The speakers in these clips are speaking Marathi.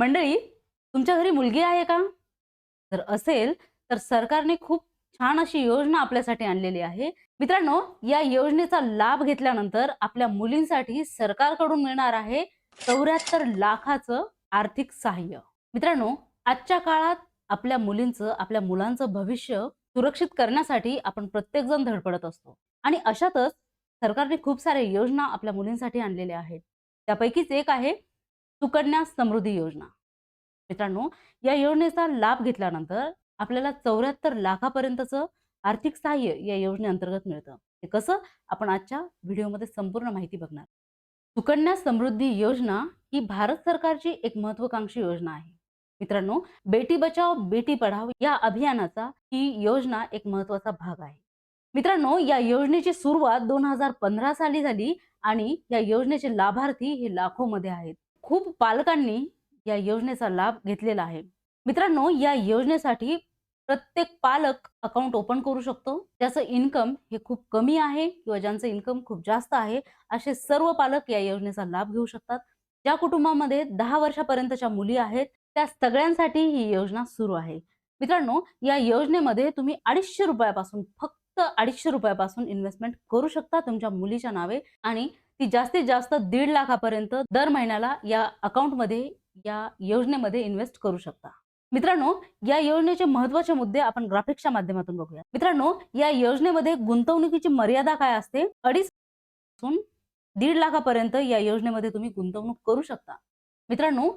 मंडळी तुमच्या घरी मुलगी आहे का? जर असेल तर सरकारने खूप छान अशी योजना आपल्यासाठी आणलेली आहे. मित्रांनो या योजनेचा लाभ घेतल्यानंतर आपल्या मुलींसाठी सरकारकडून मिळणार आहे चौऱ्याहत्तर लाखाचं आर्थिक सहाय्य. मित्रांनो आजच्या काळात आपल्या मुलींचं आपल्या मुलांचं भविष्य सुरक्षित करण्यासाठी आपण प्रत्येक जण धडपडत असतो. आणि अशातच सरकारने खूप साऱ्या योजना आपल्या मुलींसाठी आणलेल्या आहेत. त्यापैकीच एक आहे सुकन्या समृद्धी योजना. मित्रांनो या योजनेचा लाभ घेतल्यानंतर आपल्याला चौऱ्याहत्तर लाखापर्यंतचं आर्थिक सहाय्य या योजनेअंतर्गत मिळतं. हे कसं? आपण आजच्या व्हिडिओमध्ये संपूर्ण माहिती बघणार. सुकन्या समृद्धी योजना ही भारत सरकारची एक महत्वाकांक्षी योजना आहे. मित्रांनो बेटी बचाव बेटी पढाव या अभियानाचा ही योजना एक महत्त्वाचा भाग आहे. मित्रांनो या योजनेची सुरुवात दोन हजार पंधरा साली झाली आणि या योजनेचे लाभार्थी हे लाखो मध्ये आहेत. खूप पालकांनी या योजनेचा लाभ घेतलेला आहे. मित्रांनो या योजनेसाठी प्रत्येक पालक अकाउंट ओपन करू शकतो. ज्याचं इन्कम हे खूप कमी आहे किंवा ज्यांचं इन्कम खूप जास्त आहे असे सर्व पालक या योजनेचा लाभ घेऊ शकतात. ज्या कुटुंबामध्ये दहा वर्षापर्यंतच्या मुली आहेत त्या सगळ्यांसाठी ही योजना सुरू आहे. मित्रांनो या योजनेमध्ये तुम्ही अडीचशे रुपयापासून फक्त अडीचशे रुपयापासून इन्व्हेस्टमेंट करू शकता तुमच्या मुलीच्या नावे आणि ती जास्तीत जास्त दीड लाखापर्यंत दर महिन्याला या अकाउंटमध्ये या योजनेमध्ये इन्व्हेस्ट करू शकता. मित्रांनो या योजनेचे महत्त्वाचे मुद्दे आपण ग्राफिक्सच्या माध्यमातून बघूया. मित्रांनो या योजनेमध्ये गुंतवणुकीची मर्यादा काय असते? अडीच दीड लाखापर्यंत या योजनेमध्ये तुम्ही गुंतवणूक करू शकता. मित्रांनो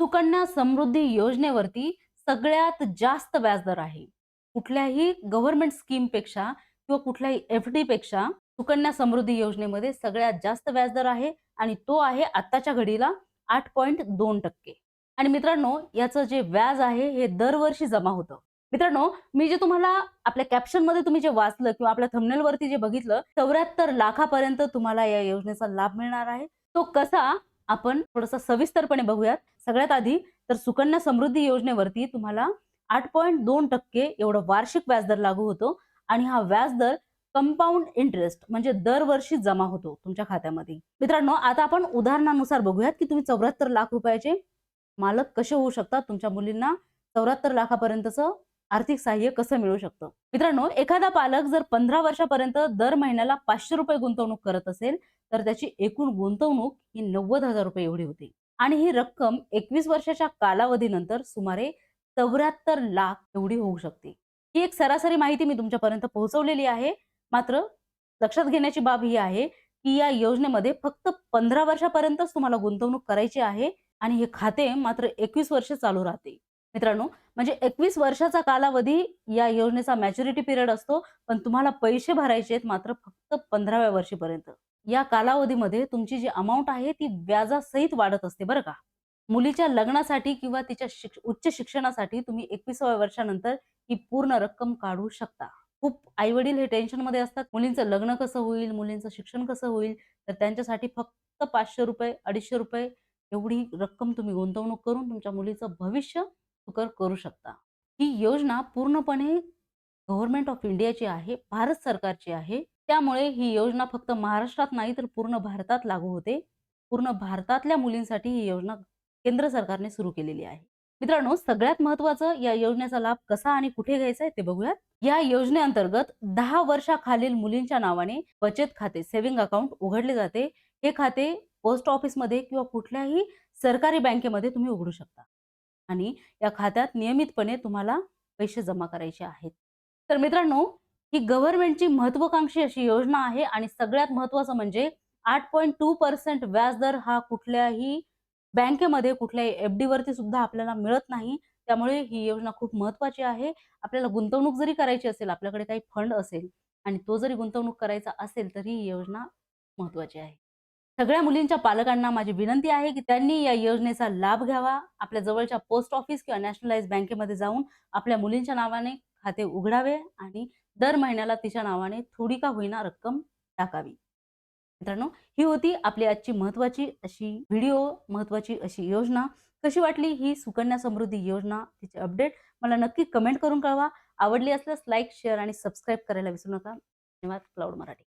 सुकन्या समृद्धी योजनेवरती सगळ्यात जास्त व्याजदर आहे. कुठल्याही गव्हर्नमेंट स्कीमपेक्षा किंवा कुठल्याही एफ डी पेक्षा सुकन्या समृद्धी योजनेमध्ये सगळ्यात जास्त व्याजदर आहे आणि तो आहे आत्ताच्या घडीला आठ पॉईंट दोन टक्के. आणि मित्रांनो याचं जे व्याज आहे हे दरवर्षी जमा होतं. मित्रांनो मी जे तुम्हाला आपल्या कॅप्शनमध्ये तुम्ही जे वाचलं किंवा आपल्या थंबनेलवरती जे बघितलं चौऱ्याहत्तर लाखापर्यंत तुम्हाला या योजनेचा लाभ मिळणार आहे. तो कसा आपण थोडासा सविस्तरपणे बघूयात. सगळ्यात आधी तर सुकन्या समृद्धी योजनेवरती तुम्हाला आठ पॉईंट दोन टक्के एवढं वार्षिक व्याजदर लागू होतो. आणि हा व्याजदर कंपाऊंड इंटरेस्ट म्हणजे दरवर्षी जमा होतो तुमच्या खात्यामध्ये. मित्रांनो आता आपण उदाहरणानुसार बघूयात की तुम्ही चौऱ्याहत्तर लाख रुपयाचे मालक कसे होऊ शकतात? तुमच्या मुलींना चौऱ्याहत्तर लाखापर्यंतचं आर्थिक सहाय्य कसं मिळू शकतं? मित्रांनो एखादा पालक जर पंधरा वर्षापर्यंत दर महिन्याला पाचशे रुपये गुंतवणूक करत असेल तर त्याची एकूण गुंतवणूक ही नव्वद हजार रुपये एवढी होती. आणि ही रक्कम एकवीस वर्षाच्या कालावधीनंतर सुमारे चौऱ्याहत्तर लाख एवढी होऊ शकते. ही एक सरासरी माहिती मी तुमच्यापर्यंत पोहोचवलेली आहे. मात्र लक्षात घेण्याची बाब ही आहे की या योजनेमध्ये फक्त पंधरा वर्षापर्यंतच तुम्हाला गुंतवणूक करायची आहे आणि हे खाते मात्र एकवीस वर्ष चालू राहते. मित्रांनो म्हणजे एकवीस वर्षाचा कालावधी या योजनेचा मॅच्युरिटी पिरियड असतो पण तुम्हाला पैसे भरायचे आहेत मात्र फक्त पंधराव्या वर्षीपर्यंत. या कालावधीमध्ये तुमची जी अमाऊंट आहे ती व्याजासहित वाढत असते बरं का. मुलीच्या लग्नासाठी किंवा तिच्या शिक्ष उच्च शिक्षणासाठी तुम्ही एकविसाव्या वर्षानंतर ही पूर्ण रक्कम काढू शकता. खूप आई वडील हे टेन्शनमध्ये असतात. मुलींचं लग्न कसं होईल मुलींचं शिक्षण कसं होईल? तर त्यांच्यासाठी फक्त पाचशे रुपये अडीचशे रुपये एवढी रक्कम तुम्ही गुंतवणूक करून तुमच्या मुलीचं भविष्य सुकर करू शकता. ही योजना पूर्णपणे गव्हर्नमेंट ऑफ इंडियाची आहे भारत सरकारची आहे. त्यामुळे ही योजना फक्त महाराष्ट्रात नाही तर पूर्ण भारतात लागू होते. पूर्ण भारतातल्या मुलींसाठी ही योजना केंद्र सरकारने सुरू केलेली आहे. मित्रांनो सगळ्यात महत्वाचं या योजनेचा लाभ कसा आणि कुठे घ्यायचा आहे ते बघूयात. या योजनेअंतर्गत दहा वर्षाखालील मुलींच्या नावाने बचत खाते सेव्हिंग अकाउंट उघडले जाते. हे खाते पोस्ट ऑफिसमध्ये किंवा कुठल्याही सरकारी बँकेमध्ये तुम्ही उघडू शकता. आणि या खात्यात नियमितपणे तुम्हाला पैसे जमा करायचे आहेत. तर मित्रांनो ही गव्हर्नमेंटची महत्वाकांक्षी अशी योजना आहे आणि सगळ्यात महत्वाचं म्हणजे आठ पॉईंट टू पर्सेंट व्याजदर हा कुठल्याही बँकेमध्ये कुठल्याही एफ डी वरती सुद्धा आपल्याला मिळत नाही. त्यामुळे ही योजना खूप महत्वाची आहे. आपल्याला गुंतवणूक जरी करायची असेल आपल्याकडे काही फंड असेल आणि तो जरी गुंतवणूक करायचा असेल तरी ही योजना महत्वाची आहे. सगळ्या मुलींच्या पालकांना माझी विनंती आहे की त्यांनी या योजनेचा लाभ घ्यावा. आपल्या जवळच्या पोस्ट ऑफिस किंवा नॅशनलाइज बँकेमध्ये जाऊन आपल्या मुलींच्या नावाने खाते उघडावे आणि दर महिन्याला तिच्या नावाने थोडी का होईना रक्कम टाकावी. मित्रांनो ही होती आपली आजची महत्वाची अशी व्हिडिओ महत्वाची अशी योजना. कशी वाटली ही सुकन्या समृद्धी योजना? तिचे अपडेट मला नक्की कमेंट करून कळवा. आवडली असल्यास लाईक शेअर आणि सबस्क्राईब करायला विसरू नका. धन्यवाद. क्लाउड मराठी.